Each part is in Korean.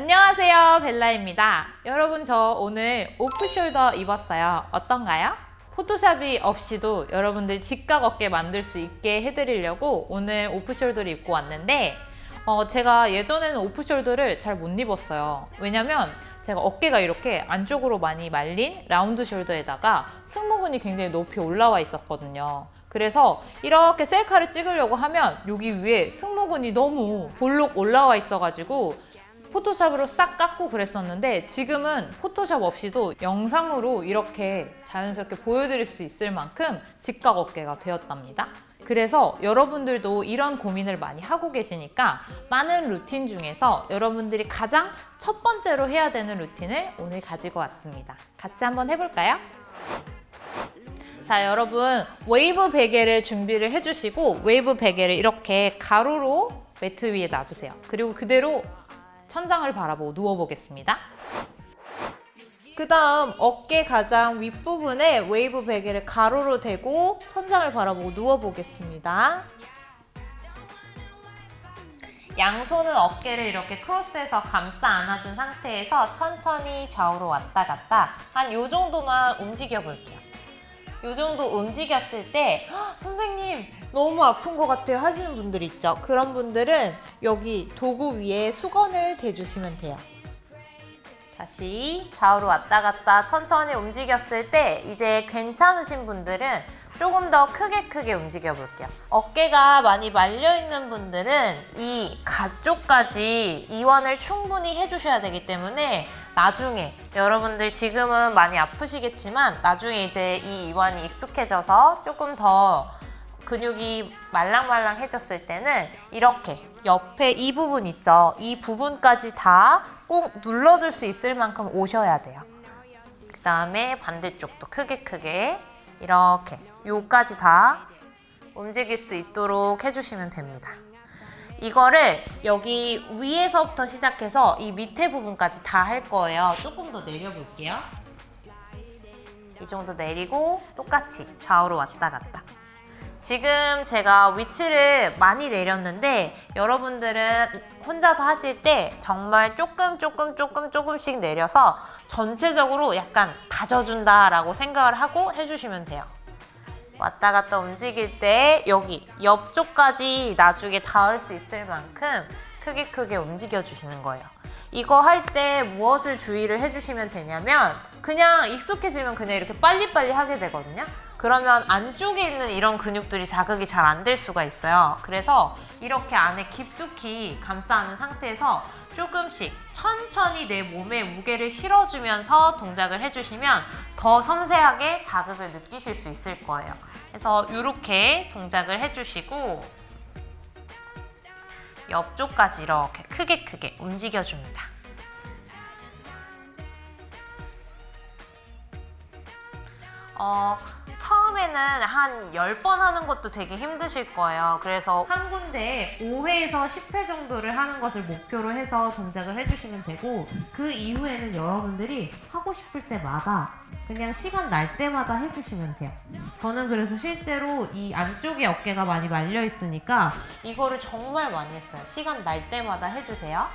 안녕하세요 벨라입니다. 여러분 저 오늘 오프숄더 입었어요. 어떤가요? 포토샵이 없이도 여러분들 직각 어깨 만들 수 있게 해드리려고 오늘 오프숄더를 입고 왔는데 어, 제가 예전에는 오프숄더를 잘 못 입었어요. 왜냐면 제가 어깨가 이렇게 안쪽으로 많이 말린 라운드 숄더에다가 승모근이 굉장히 높이 올라와 있었거든요. 그래서 이렇게 셀카를 찍으려고 하면 여기 위에 승모근이 너무 볼록 올라와 있어가지고 포토샵으로 싹 깎고 그랬었는데 지금은 포토샵 없이도 영상으로 이렇게 자연스럽게 보여드릴 수 있을 만큼 직각 어깨가 되었답니다. 그래서 여러분들도 이런 고민을 많이 하고 계시니까 많은 루틴 중에서 여러분들이 가장 첫 번째로 해야 되는 루틴을 오늘 가지고 왔습니다. 같이 한번 해볼까요? 자, 여러분 웨이브 베개를 준비를 해주시고 웨이브 베개를 이렇게 가로로 매트 위에 놔주세요. 그리고 그대로 천장을 바라보고 누워보겠습니다. 그 다음 어깨 가장 윗부분에 웨이브 베개를 가로로 대고 천장을 바라보고 누워보겠습니다. 양손은 어깨를 이렇게 크로스해서 감싸 안아준 상태에서 천천히 좌우로 왔다 갔다 한 요 정도만 움직여 볼게요. 요 정도 움직였을 때 "헉, 선생님 너무 아픈 것 같아요 하시는 분들 있죠. 그런 분들은 여기 도구 위에 수건을 대주시면 돼요. 다시 좌우로 왔다 갔다 천천히 움직였을 때 이제 괜찮으신 분들은 조금 더 크게 크게 움직여 볼게요. 어깨가 많이 말려 있는 분들은 이 가쪽까지 이완을 충분히 해주셔야 되기 때문에 나중에 여러분들 지금은 많이 아프시겠지만 나중에 이제 이 이완이 익숙해져서 조금 더 근육이 말랑말랑해졌을 때는 이렇게 옆에 이 부분 있죠? 이 부분까지 다 꾹 눌러줄 수 있을 만큼 오셔야 돼요. 그 다음에 반대쪽도 크게 크게 이렇게 요까지 다 움직일 수 있도록 해주시면 됩니다. 이거를 여기 위에서부터 시작해서 이 밑에 부분까지 다 할 거예요. 조금 더 내려볼게요. 이 정도 내리고 똑같이 좌우로 왔다 갔다. 지금 제가 위치를 많이 내렸는데 여러분들은 혼자서 하실 때 정말 조금 조금 조금 조금씩 내려서 전체적으로 약간 다져준다라고 생각을 하고 해주시면 돼요. 왔다 갔다 움직일 때 여기 옆쪽까지 나중에 닿을 수 있을 만큼 크게 크게 움직여 주시는 거예요. 이거 할 때 무엇을 주의를 해주시면 되냐면 그냥 익숙해지면 그냥 이렇게 빨리빨리 하게 되거든요. 그러면 안쪽에 있는 이런 근육들이 자극이 잘 안 될 수가 있어요. 그래서 이렇게 안에 깊숙이 감싸 안은 상태에서 조금씩 천천히 내 몸에 무게를 실어주면서 동작을 해주시면 더 섬세하게 자극을 느끼실 수 있을 거예요. 그래서 이렇게 동작을 해주시고 옆쪽까지 이렇게 크게 크게 움직여줍니다. 어, 처음에는 한 10번 하는 것도 되게 힘드실 거예요. 그래서 한 군데에 5회에서 10회 정도를 하는 것을 목표로 해서 동작을 해주시면 되고 그 이후에는 여러분들이 하고 싶을 때마다 그냥 시간 날 때마다 해주시면 돼요. 저는 그래서 실제로 이 안쪽에 어깨가 많이 말려 있으니까 이거를 정말 많이 했어요. 시간 날 때마다 해주세요.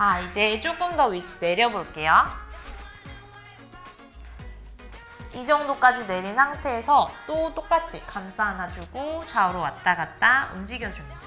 자, 이제 조금 더 위치 내려볼게요. 이 정도까지 내린 상태에서 또 똑같이 감싸 안아주고 좌우로 왔다 갔다 움직여줍니다.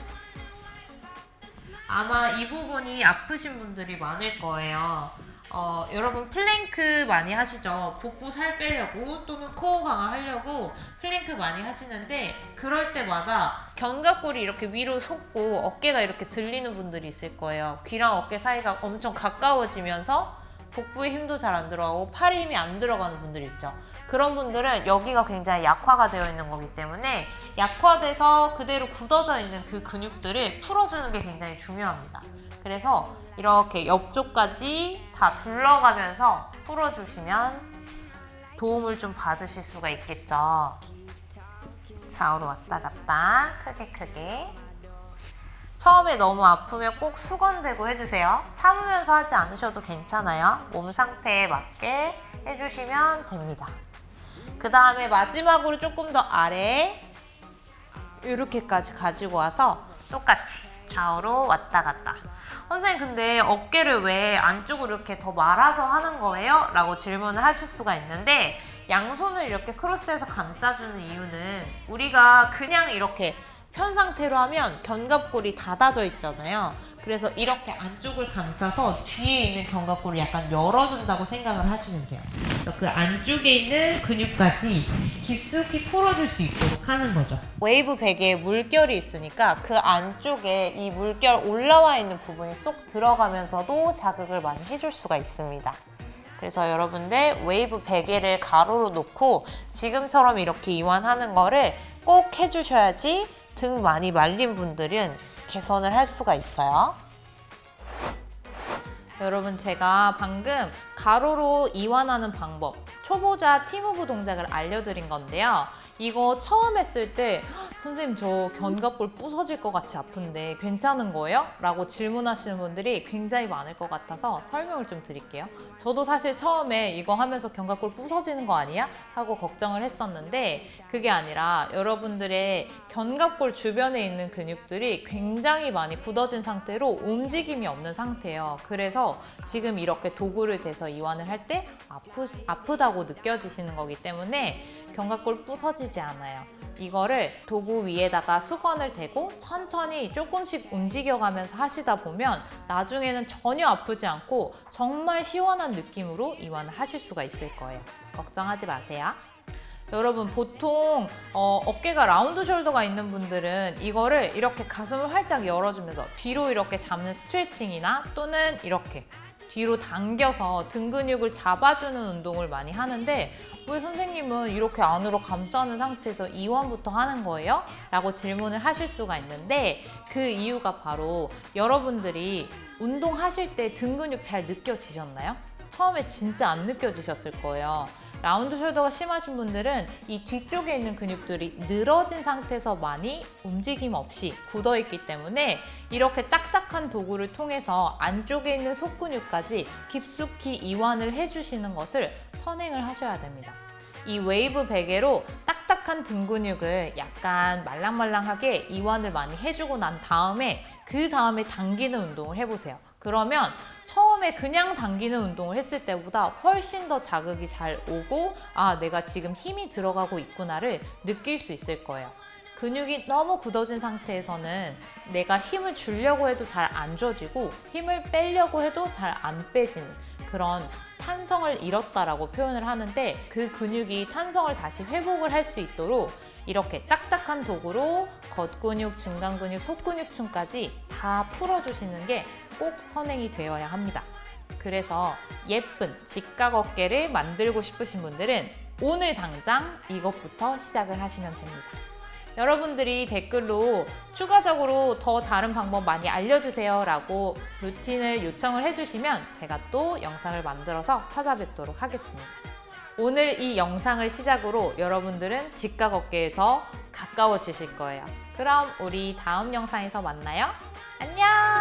아마 이 부분이 아프신 분들이 많을 거예요. 어, 여러분 플랭크 많이 하시죠? 복부 살 빼려고 또는 코어 강화하려고 플랭크 많이 하시는데 그럴 때마다 견갑골이 이렇게 위로 솟고 어깨가 이렇게 들리는 분들이 있을 거예요. 귀랑 어깨 사이가 엄청 가까워지면서 복부에 힘도 잘 안 들어가고 팔에 힘이 안 들어가는 분들 있죠. 그런 분들은 여기가 굉장히 약화가 되어 있는 거기 때문에 약화돼서 그대로 굳어져 있는 그 근육들을 풀어주는 게 굉장히 중요합니다. 그래서 이렇게 옆쪽까지 다 둘러가면서 풀어주시면 도움을 좀 받으실 수가 있겠죠. 좌우로 왔다 갔다 크게 크게 처음에 너무 아프면 꼭 수건 대고 해주세요. 참으면서 하지 않으셔도 괜찮아요. 몸 상태에 맞게 해주시면 됩니다. 그 다음에 마지막으로 조금 더 아래 이렇게까지 가지고 와서 똑같이 좌우로 왔다 갔다. 선생님 근데 어깨를 왜 안쪽으로 이렇게 더 말아서 하는 거예요? 라고 질문을 하실 수가 있는데 양손을 이렇게 크로스해서 감싸주는 이유는 우리가 그냥 이렇게 편 상태로 하면 견갑골이 닫아져 있잖아요. 그래서 이렇게 안쪽을 감싸서 뒤에 있는 견갑골을 약간 열어준다고 생각을 하시면 돼요. 그 안쪽에 있는 근육까지 깊숙이 풀어줄 수 있도록 하는 거죠. 웨이브 베개에 물결이 있으니까 그 안쪽에 이 물결 올라와 있는 부분이 쏙 들어가면서도 자극을 많이 해줄 수가 있습니다. 그래서 여러분들 웨이브 베개를 가로로 놓고 지금처럼 이렇게 이완하는 거를 꼭 해주셔야지 등 많이 말린 분들은 개선을 할 수가 있어요. 여러분 제가 방금 가로로 이완하는 방법 초보자 팀오브 동작을 알려드린 건데요. 이거 처음 했을 때 "헉, 선생님 저 견갑골 부서질 것 같이 아픈데 괜찮은 거예요? 라고 질문하시는 분들이 굉장히 많을 것 같아서 설명을 좀 드릴게요. 저도 사실 처음에 이거 하면서 견갑골 부서지는 거 아니야? 하고 걱정을 했었는데 그게 아니라 여러분들의 견갑골 주변에 있는 근육들이 굉장히 많이 굳어진 상태로 움직임이 없는 상태예요. 그래서 지금 이렇게 도구를 대서 이완을 할 때 아프, 아프다고 느껴지시는 거기 때문에 견갑골 부서지지 않아요. 이거를 도구 위에다가 수건을 대고 천천히 조금씩 움직여가면서 하시다 보면 나중에는 전혀 아프지 않고 정말 시원한 느낌으로 이완을 하실 수가 있을 거예요. 걱정하지 마세요. 여러분 보통 어, 어깨가 라운드 숄더가 있는 분들은 이거를 이렇게 가슴을 활짝 열어주면서 뒤로 이렇게 잡는 스트레칭이나 또는 이렇게 뒤로 당겨서 등 근육을 잡아주는 운동을 많이 하는데 왜 선생님은 이렇게 안으로 감싸는 상태에서 이완부터 하는 거예요? 라고 질문을 하실 수가 있는데 그 이유가 바로 여러분들이 운동하실 때 등 근육 잘 느껴지셨나요? 처음에 진짜 안 느껴지셨을 거예요. 라운드 숄더가 심하신 분들은 이 뒤쪽에 있는 근육들이 늘어진 상태에서 많이 움직임 없이 굳어 있기 때문에 이렇게 딱딱한 도구를 통해서 안쪽에 있는 속근육까지 깊숙이 이완을 해주시는 것을 선행을 하셔야 됩니다. 이 웨이브 베개로 딱딱한 등 근육을 약간 말랑말랑하게 이완을 많이 해주고 난 다음에 그 다음에 당기는 운동을 해보세요. 그러면 처음 에 그냥 당기는 운동을 했을 때보다 훨씬 더 자극이 잘 오고 아 내가 지금 힘이 들어가고 있구나를 느낄 수 있을 거예요. 근육이 너무 굳어진 상태에서는 내가 힘을 주려고 해도 잘 안 줘지고 힘을 빼려고 해도 잘 안 빼지는 그런 탄성을 잃었다라고 표현을 하는데 그 근육이 탄성을 다시 회복을 할 수 있도록 이렇게 딱딱한 도구로 겉근육, 중간근육, 속근육층까지 다 풀어주시는 게 꼭 선행이 되어야 합니다. 그래서 예쁜 직각 어깨를 만들고 싶으신 분들은 오늘 당장 이것부터 시작을 하시면 됩니다. 여러분들이 댓글로 추가적으로 더 다른 방법 많이 알려주세요 라고 루틴을 요청을 해주시면 제가 또 영상을 만들어서 찾아뵙도록 하겠습니다. 오늘 이 영상을 시작으로 여러분들은 직각 어깨에 더 가까워지실 거예요. 그럼 우리 다음 영상에서 만나요. 안녕!